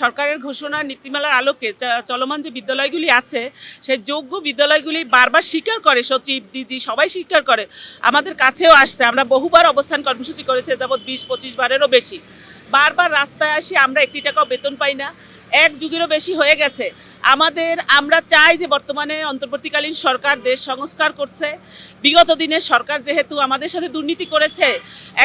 সরকারের ঘোষণা নীতিমালার আলোকে চলমান যে বিদ্যালয়গুলি আছে সে যোগ্য বিদ্যালয়গুলি বারবার স্বীকার করে সচিব, ডিজি, সবাই স্বীকার করে। আমাদের কাছেও আসছে। আমরা বহুবার অবস্থান কর্মসূচি করেছে, যাবৎ বিশ পঁচিশ বারেরও বেশি। বারবার রাস্তায় আসি, আমরা একটি টাকাও বেতন পাই না। এক যুগেরও বেশি হয়ে গেছে। আমাদের, আমরা চাই যে বর্তমানে অন্তর্বর্তীকালীন সরকার দেশ সংস্কার করছে। বিগত দিনের সরকার যেহেতু আমাদের সাথে দুর্নীতি করেছে,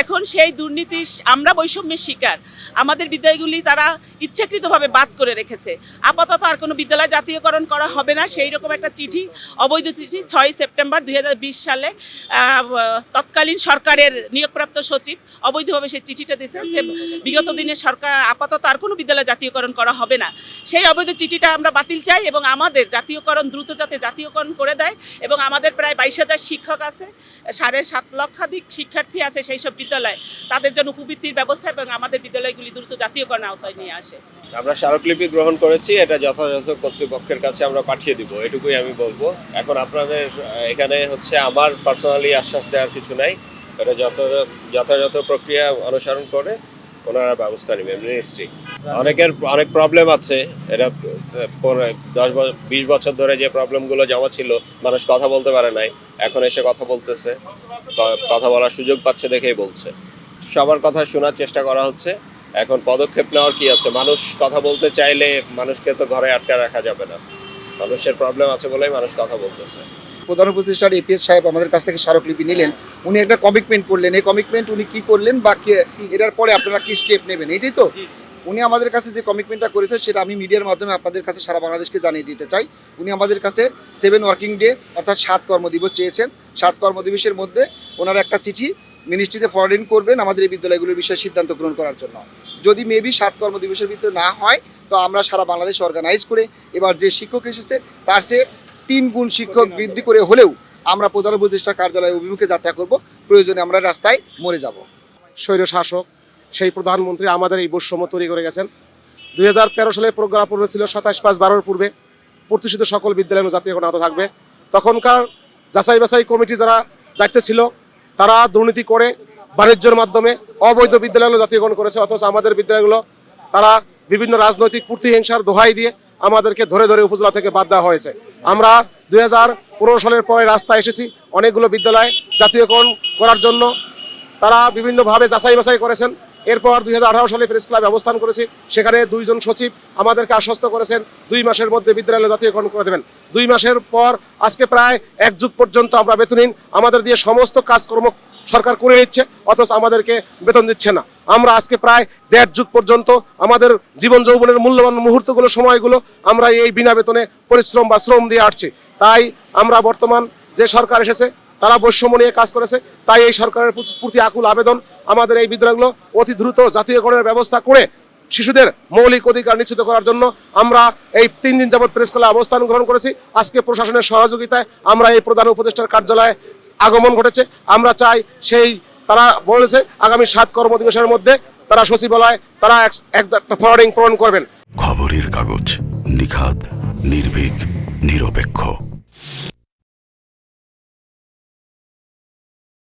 এখন সেই দুর্নীতি আমরা বৈষম্যের শিকার। আমাদের বিদ্যালয়গুলি তারা ইচ্ছাকৃতভাবে বাদ করে রেখেছে। আপাতত আর কোনো বিদ্যালয় জাতীয়করণ করা হবে না। সেই রকম একটা চিঠি, অবৈধ চিঠি ছয় সেপ্টেম্বর দু হাজার বিশ সালে তৎকালীন সরকারের নিয়োগপ্রাপ্ত সচিব অবৈধভাবে সেই চিঠিটা দিয়েছে। যে বিগত দিনের সরকার আপাতত আর কোনো বিদ্যালয় জাতীয়করণ করা হবে না। সেই অবৈধ চিঠিটা আমরা বাতিল চাই এবং আমাদের জাতীয়করণ দ্রুত যাতে জাতীয়করণ করে দেয় এবং আমাদের প্রায় বাইশ হাজার শিক্ষক আছে, সাড়ে সাত লক্ষাধিক শিক্ষার্থী আছে সেই সব বিদ্যালয়। তাদের জন্য উপবৃত্তির ব্যবস্থা এবং আমাদের বিদ্যালয়গুলি দ্রুত জাতীয়করণ আওতায় নিয়ে আসে। আমরা স্মারকলিপি গ্রহণ করেছি, এটা যথাযথ কর্তৃপক্ষের কাছে আমরা পাঠিয়ে দিব, এটুকুই আমি বলব। এখন আপনাদের, এখানে হচ্ছে আমার পার্সোনালি আশ্বাস দেওয়ার কিছু নাই, এটা যথাযথ যথাযথ প্রক্রিয়া অনুসরণ করে ওনারা ব্যবস্থা নেবেন মিনিস্ট্রি অনেকের অনেক প্রবলেম আছে। এটা দশ বিশ বছর ধরে যে প্রবলেমগুলো জমা ছিল, মানুষ কথা বলতে পারে নাই। এখন এসে কথা বলতেছে কথা বলার সুযোগ পাচ্ছে দেখেই বলছে। সবার কথা শোনার চেষ্টা করা হচ্ছে। এখন পদক্ষেপ নেওয়ার কি আছে? মানুষ কথা বলতে চাইলে মানুষকে তো ঘরে আটকে রাখা যাবে না। মানুষের প্রবলেম আছে বলেই মানুষ কথা বলতেছে। প্রধান উপদেষ্টার এপিএস সাহেব আমাদের কাছ থেকে স্মারকলিপি নিলেন। উনি একটা কমিটমেন্ট করলেন। এই কমিটমেন্ট উনি কি করলেন বা এটার পরে আপনারা কি স্টেপ নেবেন? এটাই তো। উনি আমাদের কাছে যে কমিটমেন্টটা করেছে সেটা আমি মিডিয়ার মাধ্যমে আপনাদের কাছে সারা বাংলাদেশকে জানিয়ে দিতে চাই। উনি আমাদের কাছে সেভেন ওয়ার্কিং ডে অর্থাৎ সাত কর্মদিবস চেয়েছেন। সাত কর্মদিবসের মধ্যে ওনার একটা চিঠি মিনিস্ট্রিতে ফরওয়ার্ডিং করবেন আমাদের এই বিদ্যালয়গুলোর বিষয়ে সিদ্ধান্ত গ্রহণ করার জন্য। যদি মেবি সাত কর্মদিবসের ভিতরে না হয় তো আমরা সারা বাংলাদেশ অর্গানাইজ করে এবার যে শিক্ষক এসেছে তার সে তিন গুণ শিক্ষক বৃদ্ধি করে হলেও আমরা প্রধান উপদেষ্টা কার্যালয়ের অভিমুখে যাত্রা করব। প্রয়োজনে আমরা রাস্তায় মরে যাব। স্বৈর শাসক, সেই প্রধানমন্ত্রী আমাদের এই বৈষম্য তৈরি করে গেছেন। দুই হাজার তেরো সালে প্রজ্ঞাপন ছিল সাতাশ পাঁচ বারোর পূর্বে। প্রতিষ্ঠিত সকল বিদ্যালয়ের জাতীয়করণ আওতা থাকবে। তখনকার যাচাই বাছাই কমিটি যারা দায়িত্বে ছিল, তারা দুর্নীতি করে বাণিজ্যের মাধ্যমে অবৈধ বিদ্যালয়গুলো জাতীয়করণ করেছে। অথচ আমাদের বিদ্যালয়গুলো, তারা বিভিন্ন রাজনৈতিক প্রতিহিংসার দোহাই দিয়ে আমাদেরকে ধরে ধরে উপজেলা থেকে বাদ দেওয়া হয়েছে। আমরা দুই হাজার পনেরো সালের পরে রাস্তায় এসেছি অনেকগুলো বিদ্যালয় জাতীয়করণ করার জন্য। তারা বিভিন্নভাবে যাচাই বাছাই করেছেন। এরপর দুই হাজার আঠারো সালে প্রেস ক্লাবে অবস্থান করেছি। সেখানে দুইজন সচিব আমাদেরকে আশ্বস্ত করেছেন, দুই মাসের মধ্যে বিদ্যালয় জাতীয়করণ করে দেবেন। দুই মাসের পর আজকে প্রায় এক যুগ পর্যন্ত আমরা বেতনহীন আমাদের দিয়ে সমস্ত কাজকর্ম সরকার করে নিচ্ছে, অথচ আমাদেরকে বেতন দিচ্ছে না। আমরা আজকে প্রায় দেড় যুগ পর্যন্ত আমাদের জীবন যৌবনের মূল্যবান মুহূর্তগুলো, সময়গুলো আমরা এই বিনা বেতনে পরিশ্রম বা শ্রম দিয়ে আসছি তাই আমরা বর্তমান যে সরকার এসেছে, তারা বৈষম্য নিয়ে কাজ করেছে, তাই এই সরকারের প্রতি- আকুল আবেদন আমাদের এই বিদ্যালয়গুলো অতি দ্রুত জাতীয়করণের ব্যবস্থা করে শিশুদের মৌলিক অধিকার নিশ্চিত করার জন্য আমরা এই তিন দিন যাবৎ প্রেস ক্লাবে অবস্থান গ্রহণ করেছি। আজকে প্রশাসনের সহযোগিতায় আমরা এই প্রধান উপদেষ্টার কার্যালয়ে আগমন ঘটেছে। আমরা চাই সেই তারা বলেছে, আগামী সাত কর্মদিবসের মধ্যে তারা সচিবালয়, তারা এক- একটা ফরওয়ার্ডিং পূরণ করবেন। খবরের কাগজ নিখাত নির্ভীক, নিরপেক্ষ।